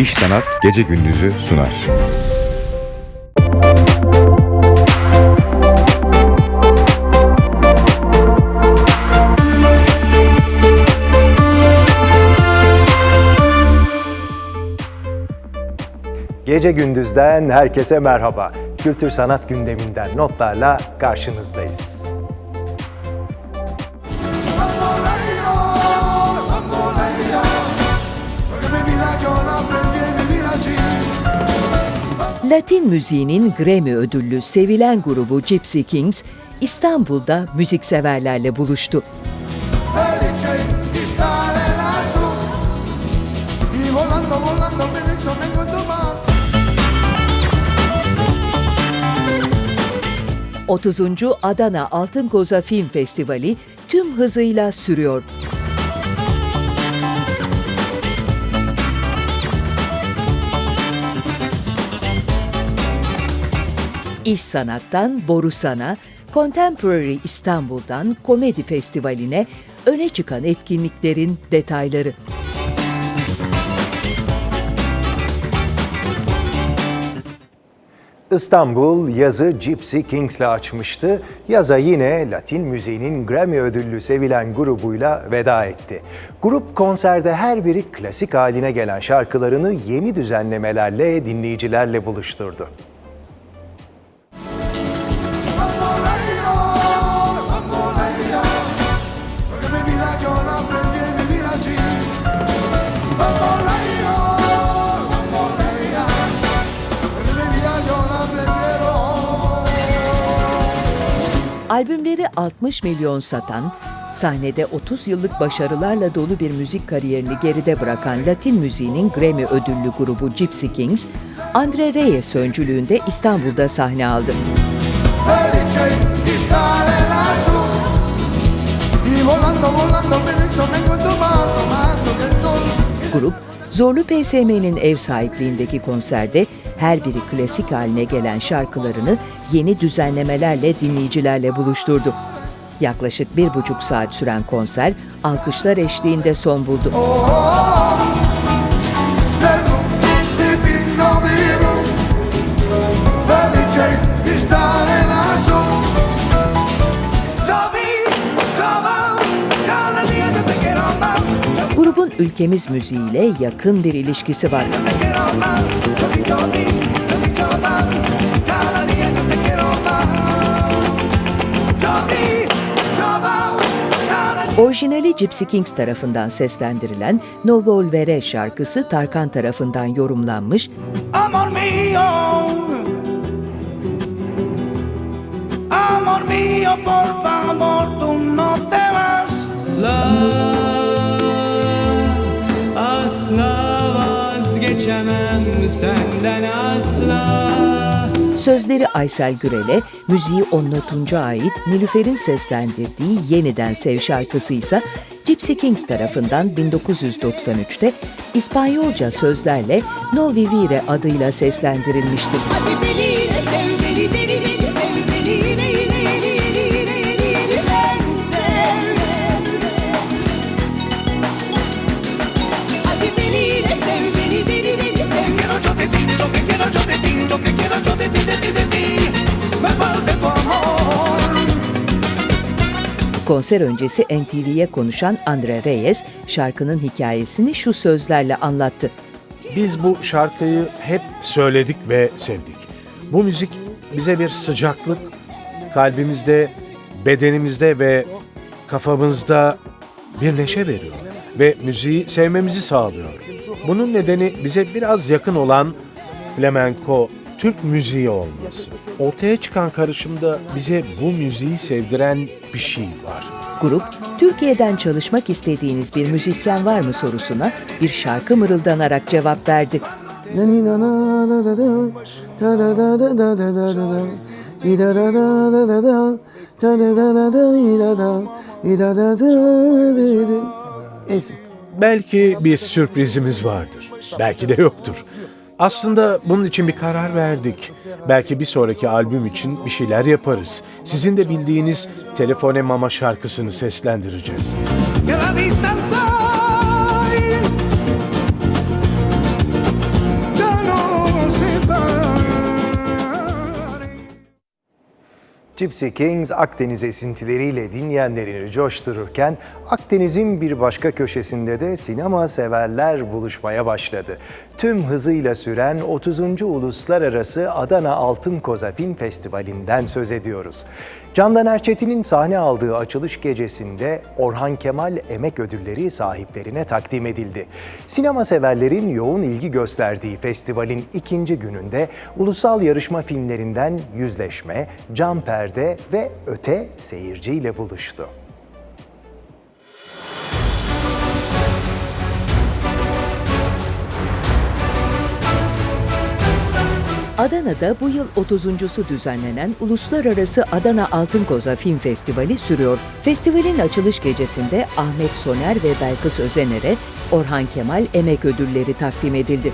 İş Sanat Gece Gündüz'ü sunar. Gece gündüzden herkese merhaba. Kültür sanat gündeminden notlarla karşınızdayız. Latin müziğinin Grammy ödüllü sevilen grubu Gypsy Kings, İstanbul'da müzikseverlerle buluştu. 30. Adana Altın Koza Film Festivali tüm hızıyla sürüyor. İş sanattan Borusan'a, Contemporary İstanbul'dan Komedi Festivali'ne öne çıkan etkinliklerin detayları. İstanbul yazı Gypsy Kings'le açmıştı. Yaza yine Latin müziğinin Grammy ödüllü sevilen grubuyla veda etti. Grup konserde her biri klasik haline gelen şarkılarını yeni düzenlemelerle dinleyicilerle buluşturdu. Albümleri 60 milyon satan, sahnede 30 yıllık başarılarla dolu bir müzik kariyerini geride bırakan Latin müziğinin Grammy ödüllü grubu Gypsy Kings, Andre Reyes öncülüğünde İstanbul'da sahne aldı. Grup, Zorlu PSM'nin ev sahipliğindeki konserde her biri klasik haline gelen şarkılarını yeni düzenlemelerle dinleyicilerle buluşturdu. Yaklaşık bir buçuk saat süren konser alkışlar eşliğinde son buldu. Del ülkemiz müziğiyle yakın bir ilişkisi var. Orijinali Gypsy Kings tarafından seslendirilen No Volvere şarkısı Tarkan tarafından yorumlanmış, Amor mío, por favor, tú no te vas. Asla Asla vazgeçemem senden asla Sözleri Aysel Gürel'e, müziği Onno Tunç'a ait Nilüfer'in seslendirdiği Yeniden Sev şarkısı ise Gypsy Kings tarafından 1993'te İspanyolca sözlerle No Vivire adıyla seslendirilmiştir. Hadi beni Konser öncesi NTV'ye konuşan Andre Reyes, şarkının hikayesini şu sözlerle anlattı. Biz bu şarkıyı hep söyledik ve sevdik. Bu müzik bize bir sıcaklık, kalbimizde, bedenimizde ve kafamızda bir neşe veriyor ve müziği sevmemizi sağlıyor. Bunun nedeni bize biraz yakın olan flamenko, Türk müziği olması. Ortaya çıkan karışımda bize bu müziği sevdiren bir şey var. Grup, Türkiye'den çalışmak istediğiniz bir müzisyen var mı sorusuna bir şarkı mırıldanarak cevap verdi. Belki bir sürprizimiz vardır. Belki de yoktur. Aslında bunun için bir karar verdik. Belki bir sonraki albüm için bir şeyler yaparız. Sizin de bildiğiniz Telefone Mama şarkısını seslendireceğiz. Gypsy Kings Akdeniz esintileriyle dinleyenlerini coştururken Akdeniz'in bir başka köşesinde de sinema severler buluşmaya başladı. Tüm hızıyla süren 30. Uluslararası Adana Altın Koza Film Festivali'nden söz ediyoruz. Candan Erçetin'in sahne aldığı açılış gecesinde Orhan Kemal Emek Ödülleri sahiplerine takdim edildi. Sinema severlerin yoğun ilgi gösterdiği festivalin ikinci gününde ulusal yarışma filmlerinden Yüzleşme, Can Perde ve Öte seyirciyle buluştu. Adana'da bu yıl 30.sü düzenlenen Uluslararası Adana Altın Koza Film Festivali sürüyor. Festivalin açılış gecesinde Ahmet Soner ve Belkıs Özener'e Orhan Kemal Emek Ödülleri takdim edildi.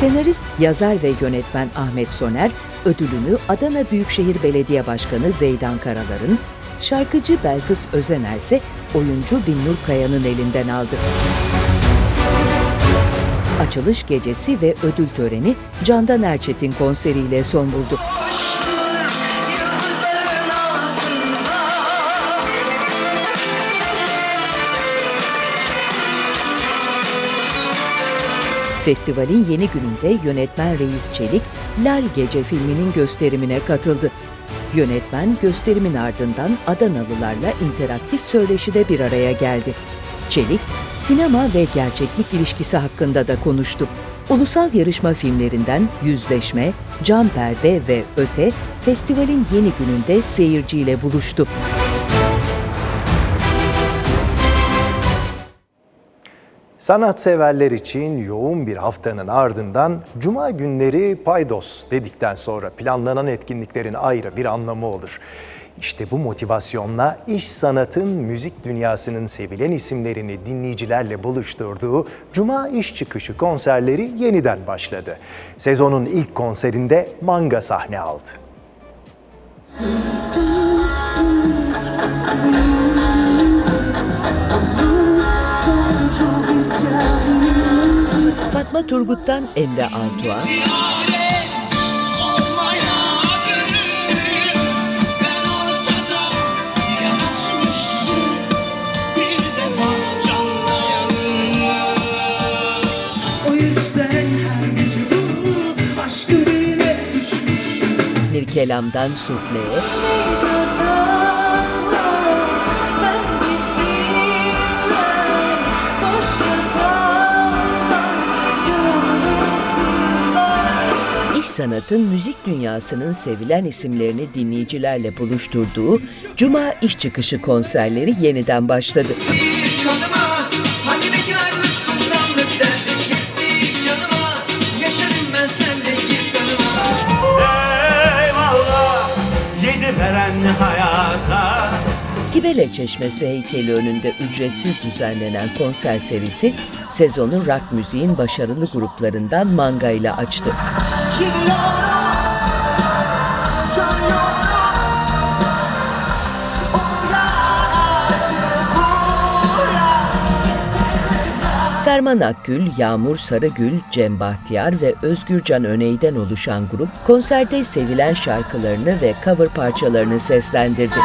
Senarist, yazar ve yönetmen Ahmet Soner, ödülünü Adana Büyükşehir Belediye Başkanı Zeydan Karalar'ın, şarkıcı Belkıs Özener ise oyuncu Binnur Kaya'nın elinden aldı. Açılış gecesi ve ödül töreni Candan Erçetin konseriyle son buldu. Festivalin yeni gününde yönetmen Reis Çelik, Lal Gece filminin gösterimine katıldı. Yönetmen gösterimin ardından Adanalılarla interaktif söyleşide bir araya geldi. Çelik, sinema ve gerçeklik ilişkisi hakkında da konuştu. Ulusal yarışma filmlerinden Yüzleşme, Can Perde ve Öte, festivalin yeni gününde seyirciyle buluştu. Sanatseverler için yoğun bir haftanın ardından Cuma günleri paydos dedikten sonra planlanan etkinliklerin ayrı bir anlamı olur. İşte bu motivasyonla iş sanatın müzik dünyasının sevilen isimlerini dinleyicilerle buluşturduğu Cuma iş çıkışı konserleri yeniden başladı. Sezonun ilk konserinde Manga sahne aldı. Fatma Turgut'tan Emre Altuğ, Mirkelam'dan Sufle'ye, İş sanatın müzik dünyasının sevilen isimlerini dinleyicilerle buluşturduğu Cuma iş çıkışı konserleri yeniden başladı. Kibele Çeşmesi heykeli önünde ücretsiz düzenlenen konser serisi sezonu rock müziğin başarılı gruplarından Manga ile açtı. Ferman Akgül, Yağmur Sarıgül, Cem Bahtiyar ve Özgürcan Öney'den oluşan grup konserde sevilen şarkılarını ve cover parçalarını seslendirdi.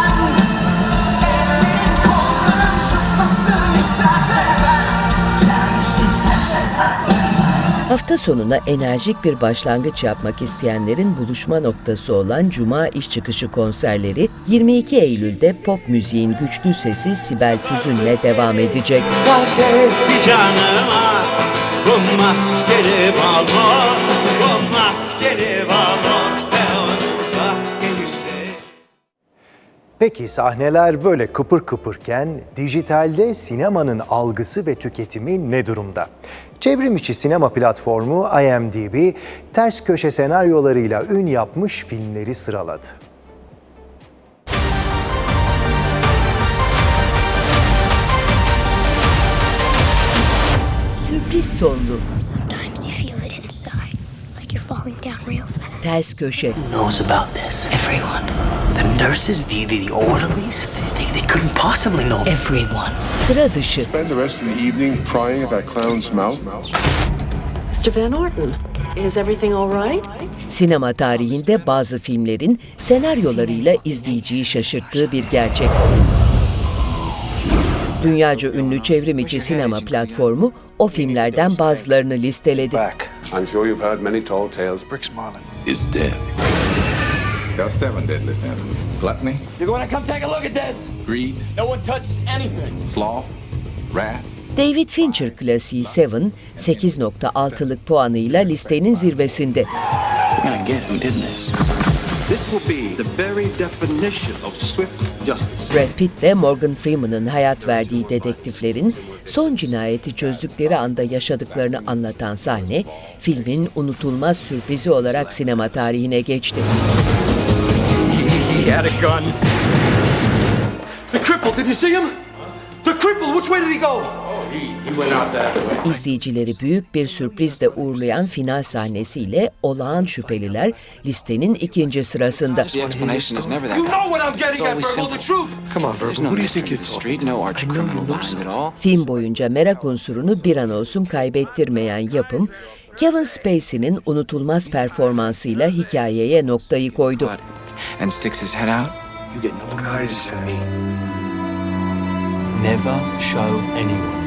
Hafta sonuna enerjik bir başlangıç yapmak isteyenlerin buluşma noktası olan Cuma iş çıkışı konserleri 22 Eylül'de pop müziğin güçlü sesi Sibel Tüzün'le devam edecek. Fark etti canıma Bu maskeli balon Bu maskeli balon Ve unutsa gelirse Peki sahneler böyle kıpır kıpırken dijitalde sinemanın algısı ve tüketimi ne durumda? Çevrim içi sinema platformu IMDb ters köşe senaryolarıyla ün yapmış filmleri sıraladı. Sürpriz sonlu, Sometimes you feel it inside, like you're falling down real fast. Ters köşe, knows about this? Everyone. The nurses, the, the, the orderlies, they, they couldn't possibly know. Everyone. sıra dışı, Spend the rest of the evening prying at that clown's mouth. Mr. Van Orton, Is everything all right? Sinema tarihinde bazı filmlerin senaryolarıyla izleyiciyi şaşırttığı bir gerçek. Dünyaca ünlü çevrimiçi sinema platformu o filmlerden bazılarını listeledi. I'm sure you've heard many tall tales. Brix Marlin is dead. There are seven deadly sins. Gluttony, You're gonna come take a look at this. greed, No one touches anything. sloth, wrath, David Fincher klasiği Seven, 8.6'lık puanıyla listenin zirvesinde. We're gonna get who did this. This will be the very definition of swift. Brad Pitt ile Morgan Freeman'ın hayat verdiği dedektiflerin son cinayeti çözdükleri anda yaşadıklarını anlatan sahne, filmin unutulmaz sürprizi olarak sinema tarihine geçti. He had a gun. The cripple, did you see him? The cripple, which way did he go? İzleyicileri büyük bir sürprizle uğurlayan final sahnesiyle olağan şüpheliler listenin ikinci sırasında. Film boyunca merak unsurunu bir an olsun kaybettirmeyen yapım, Kevin Spacey'nin unutulmaz performansıyla hikayeye noktayı koydu. Never show anyone.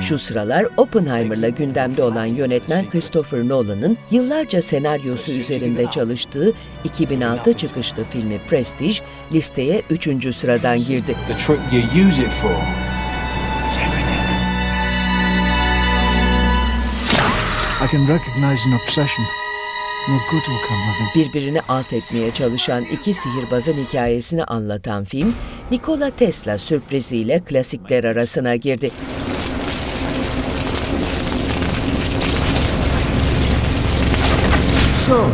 Şu sıralar Oppenheimer'la gündemde olan yönetmen Christopher Nolan'ın yıllarca senaryosu üzerinde çalıştığı 2006 çıkışlı filmi Prestige listeye 3. sıradan girdi. I can recognize an obsession. Birbirini alt etmeye çalışan iki sihirbazın hikayesini anlatan film, Nikola Tesla sürpriziyle klasikler arasına girdi. So,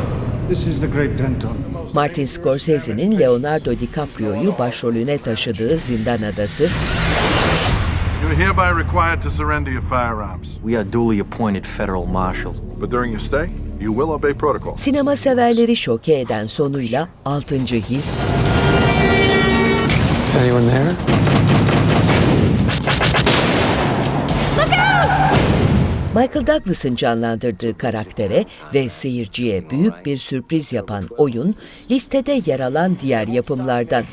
this is the Great Denton. Martin Scorsese'nin Leonardo DiCaprio'yu başrolüne taşıdığı Zindan Adası, You're hereby required to surrender your firearms. We are duly appointed federal marshals. But during your stay, you will obey protocol. sinema severleri şoke eden sonuyla Altıncı His, Is anyone there? Michael Douglas'ın canlandırdığı karaktere ve seyirciye büyük bir sürpriz yapan oyun, listede yer alan diğer yapımlardan.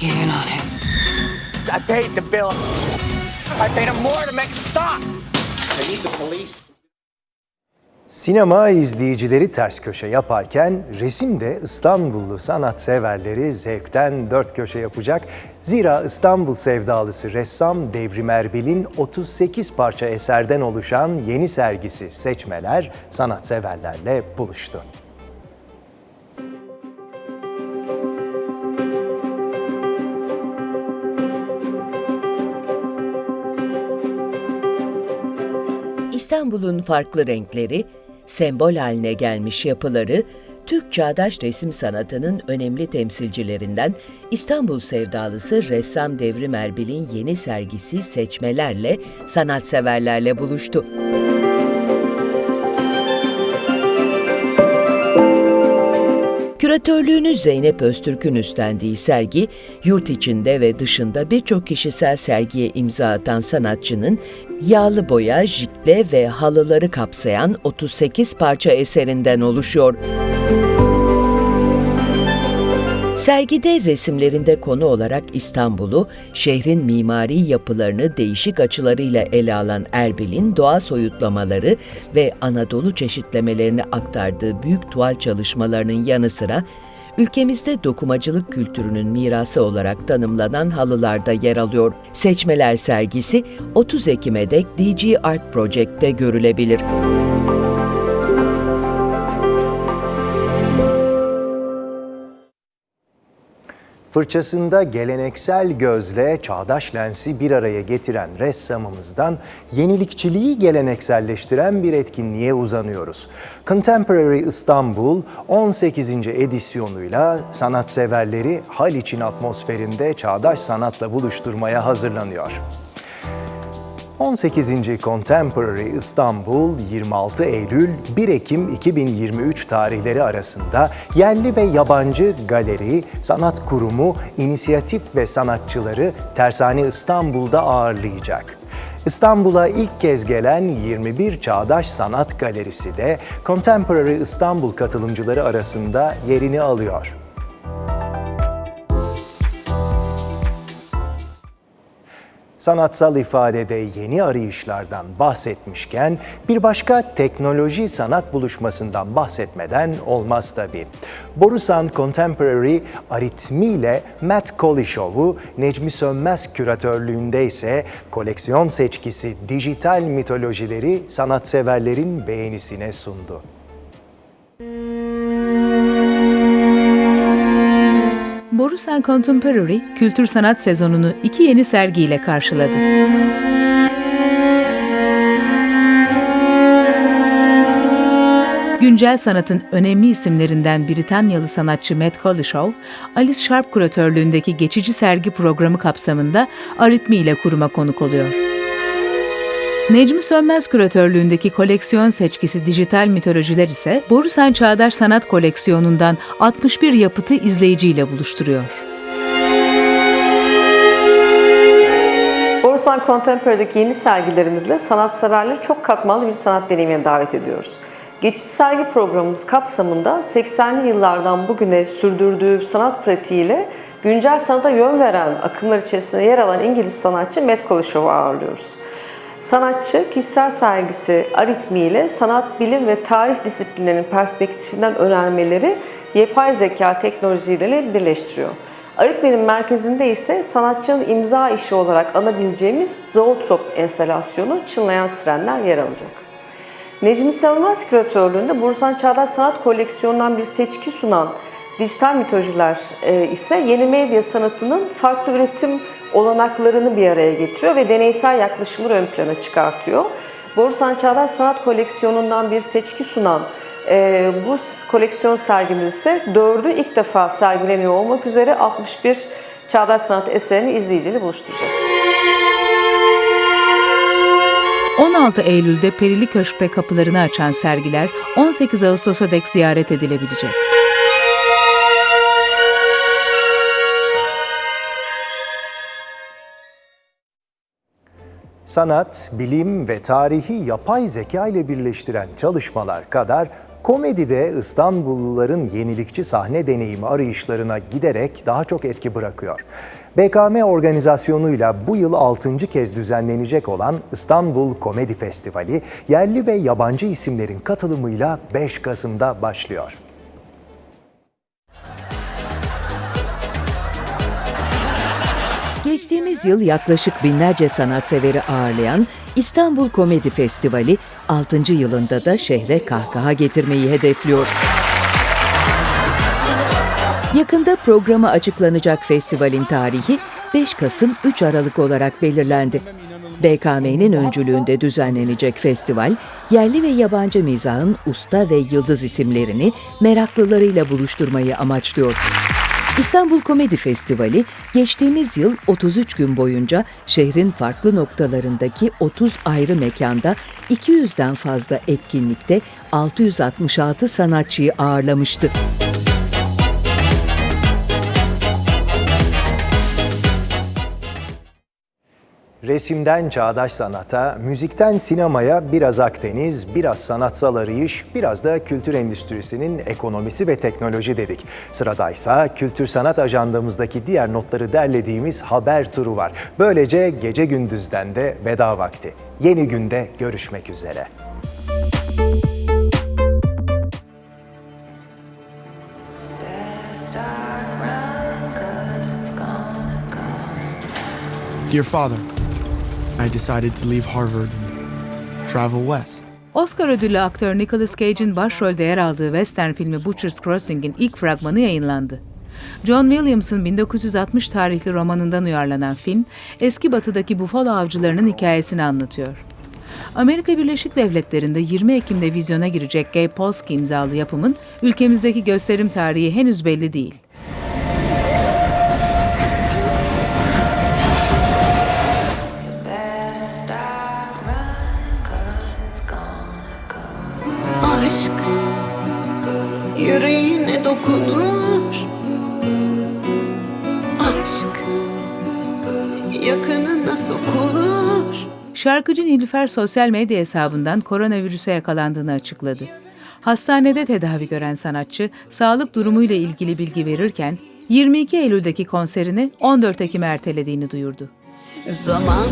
He's in on it. I paid the bill. I paid him more to make it stop. I need the police. Sinema izleyicileri ters köşe yaparken resim de İstanbullu sanatseverleri zevkten dört köşe yapacak. Zira İstanbul sevdalısı ressam Devrim Erbil'in 38 parça eserden oluşan yeni sergisi Seçmeler sanatseverlerle buluştu. İstanbul'un farklı renkleri, sembol haline gelmiş yapıları, Türk çağdaş resim sanatının önemli temsilcilerinden İstanbul sevdalısı ressam Devrim Erbil'in yeni sergisi Seçmelerle sanatseverlerle buluştu. Küratörlüğünü Zeynep Öztürk'ün üstlendiği sergi, yurt içinde ve dışında birçok kişisel sergiye imza atan sanatçının yağlı boya, jikle ve halıları kapsayan 38 parça eserinden oluşuyor. Sergide resimlerinde konu olarak İstanbul'u, şehrin mimari yapılarını değişik açılarıyla ele alan Erbil'in doğa soyutlamaları ve Anadolu çeşitlemelerini aktardığı büyük tuval çalışmalarının yanı sıra, ülkemizde dokumacılık kültürünün mirası olarak tanımlanan halılarda yer alıyor. Seçmeler sergisi 30 Ekim'e dek DG Art Project'te görülebilir. Fırçasında geleneksel gözle çağdaş lensi bir araya getiren ressamımızdan yenilikçiliği gelenekselleştiren bir etkinliğe uzanıyoruz. Contemporary İstanbul 18. edisyonuyla sanatseverleri Haliç'in atmosferinde çağdaş sanatla buluşturmaya hazırlanıyor. 18. Contemporary İstanbul 26 Eylül 1 Ekim 2023 tarihleri arasında yerli ve yabancı galeri, sanat kurumu, inisiyatif ve sanatçıları Tersane İstanbul'da ağırlayacak. İstanbul'a ilk kez gelen 21 Çağdaş Sanat Galerisi de Contemporary İstanbul katılımcıları arasında yerini alıyor. Sanatsal ifadede yeni arayışlardan bahsetmişken bir başka teknoloji sanat buluşmasından bahsetmeden olmaz tabii. Borusan Contemporary Aritmi ile Matt Kolishow'u Necmi Sönmez küratörlüğünde ise koleksiyon seçkisi dijital mitolojileri sanatseverlerin beğenisine sundu. Borusan Contemporary kültür sanat sezonunu iki yeni sergiyle karşıladı. Güncel sanatın önemli isimlerinden Britanyalı sanatçı Matt Collishaw, Alice Sharp kuratörlüğündeki geçici sergi programı kapsamında Aritmi ile kuruma konuk oluyor. Necmi Sönmez küratörlüğündeki koleksiyon seçkisi Dijital Mitolojiler ise Borusan Çağdaş Sanat Koleksiyonu'ndan 61 yapıtı izleyiciyle buluşturuyor. Borusan Contemporary'deki yeni sergilerimizle sanatseverleri çok katmanlı bir sanat deneyimine davet ediyoruz. Geçici sergi programımız kapsamında 80'li yıllardan bugüne sürdürdüğü sanat pratiğiyle güncel sanata yön veren akımlar içerisinde yer alan İngiliz sanatçı Matt Kolishow'u ağırlıyoruz. Sanatçı kişisel sergisi Aritmi ile sanat, bilim ve tarih disiplinlerinin perspektifinden önermeleri yapay zeka teknolojileriyle birleştiriyor. Aritmi'nin merkezinde ise sanatçının imza işi olarak anabileceğimiz Zoetrop enstalasyonu Çınlayan Sirenler yer alacak. Necmi Sönmez küratörlüğünde Bursan Çağdaş Sanat Koleksiyonu'ndan bir seçki sunan dijital mitolojiler e, ise yeni medya sanatının farklı üretim olanaklarını bir araya getiriyor ve deneysel yaklaşımı ön plana çıkartıyor. Borusan Çağdaş Sanat Koleksiyonu'ndan bir seçki sunan e, bu koleksiyon sergimiz ise dördü ilk defa sergileniyor olmak üzere 61 çağdaş sanat eserini izleyiciyle buluşturacak. 16 Eylül'de Perili Köşk'te kapılarını açan sergiler 18 Ağustos'a dek ziyaret edilebilecek. Sanat, bilim ve tarihi yapay zeka ile birleştiren çalışmalar kadar komedide İstanbulluların yenilikçi sahne deneyimi arayışlarına giderek daha çok etki bırakıyor. BKM organizasyonuyla bu yıl 6. kez düzenlenecek olan İstanbul Komedi Festivali yerli ve yabancı isimlerin katılımıyla 5 Kasım'da başlıyor. Geçtiğimiz yıl yaklaşık binlerce sanatseveri ağırlayan İstanbul Komedi Festivali 6. yılında da şehre kahkaha getirmeyi hedefliyor. Yakında programı açıklanacak festivalin tarihi 5 Kasım 3 Aralık olarak belirlendi. BKM'nin öncülüğünde düzenlenecek festival, yerli ve yabancı mizahın usta ve yıldız isimlerini meraklılarıyla buluşturmayı amaçlıyor. İstanbul Komedi Festivali geçtiğimiz yıl 33 gün boyunca şehrin farklı noktalarındaki 30 ayrı mekanda 200'den fazla etkinlikte 666 sanatçıyı ağırlamıştı. Resimden çağdaş sanata, müzikten sinemaya biraz Akdeniz, biraz sanatsal arayış, biraz da kültür endüstrisinin ekonomisi ve teknoloji dedik. Sıradaysa kültür sanat ajandamızdaki diğer notları derlediğimiz haber turu var. Böylece gece gündüzden de veda vakti. Yeni günde görüşmek üzere. Dear Father, I decided to leave Harvard and travel west. Oscar ödüllü aktör Nicolas Cage'in başrolde yer aldığı western filmi Butcher's Crossing'in ilk fragmanı yayınlandı. John Williams'ın 1960 tarihli romanından uyarlanan film, eski batıdaki bufalo avcılarının hikayesini anlatıyor. Amerika Birleşik Devletleri'nde 20 Ekim'de vizyona girecek Gabe Polsky imzalı yapımın ülkemizdeki gösterim tarihi henüz belli değil. Yüreğine dokunur Aşk yakınına sokulur Şarkıcı Nilüfer sosyal medya hesabından koronavirüse yakalandığını açıkladı. Hastanede tedavi gören sanatçı, sağlık durumuyla ilgili bilgi verirken 22 Eylül'deki konserini 14 Ekim'e ertelediğini duyurdu. Zaman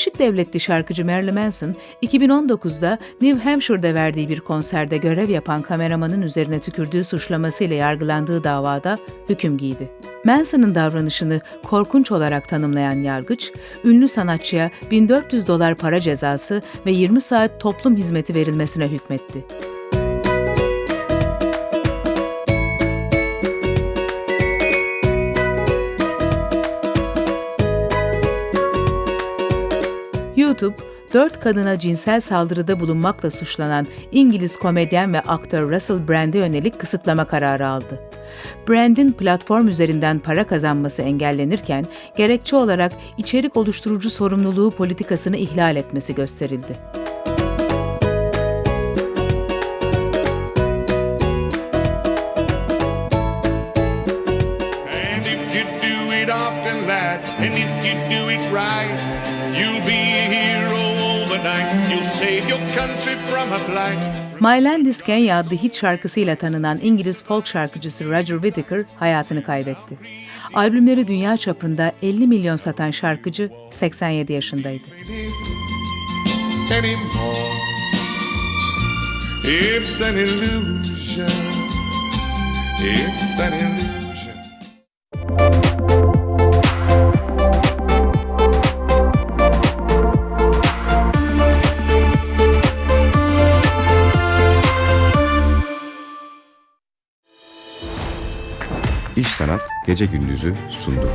Birleşik Devletli şarkıcı Marilyn Manson, 2019'da New Hampshire'da verdiği bir konserde görev yapan kameramanın üzerine tükürdüğü suçlamasıyla yargılandığı davada hüküm giydi. Manson'ın davranışını korkunç olarak tanımlayan yargıç, ünlü sanatçıya 1400 dolar para cezası ve 20 saat toplum hizmeti verilmesine hükmetti. YouTube, dört kadına cinsel saldırıda bulunmakla suçlanan İngiliz komedyen ve aktör Russell Brand'e yönelik kısıtlama kararı aldı. Brand'in platform üzerinden para kazanması engellenirken, gerekçe olarak içerik oluşturucu sorumluluğu politikasını ihlal etmesi gösterildi. My Land is Kenya adlı hit şarkısıyla tanınan İngiliz folk şarkıcısı Roger Whittaker hayatını kaybetti. Albümleri dünya çapında 50 milyon satan şarkıcı 87 yaşındaydı. It's an illusion. It's an illusion. İş Sanat Gece Gündüz'ü sundu.